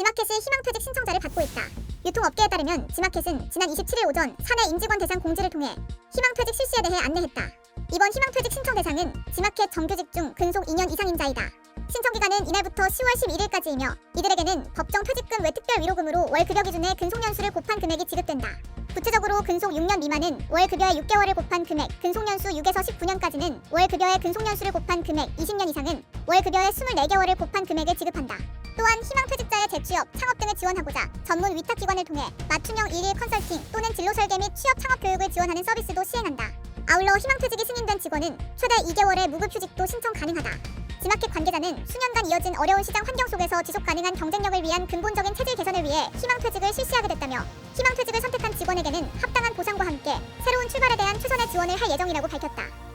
지마켓이 희망퇴직 신청자를 받고 있다. 유통업계에 따르면 지마켓은 지난 27일 오전 사내 임직원 대상 공지를 통해 희망퇴직 실시에 대해 안내했다. 이번 희망퇴직 신청 대상은 지마켓 정규직 중 근속 2년 이상 임자이다. 신청 기간은 이날부터 10월 11일까지이며 이들에게는 법정 퇴직금 외 특별 위로금으로 월 급여 기준의 근속 연수를 곱한 금액이 지급된다. 구체적으로 근속 6년 미만은 월 급여의 6개월을 곱한 금액, 근속 연수 6에서 19년까지는 월 급여의 근속 연수를 곱한 금액, 20년 이상은 월 급여의 24개월을 곱한 금액을 지급한다. 또한 희망퇴직자의 재취업, 창업 등을 지원하고자 전문 위탁기관을 통해 맞춤형 일일 컨설팅 또는 진로 설계 및 취업 창업 교육을 지원하는 서비스도 시행한다. 아울러 희망퇴직이 승인된 직원은 최대 2개월의 무급휴직도 신청 가능하다. 지마켓 관계자는 수년간 이어진 어려운 시장 환경 속에서 지속 가능한 경쟁력을 위한 근본적인 체질 개선을 위해 희망퇴직을 실시하게 됐다며 희망퇴직을 선택한 직원에게는 합당한 보상과 함께 새로운 출발에 대한 최선의 지원을 할 예정이라고 밝혔다.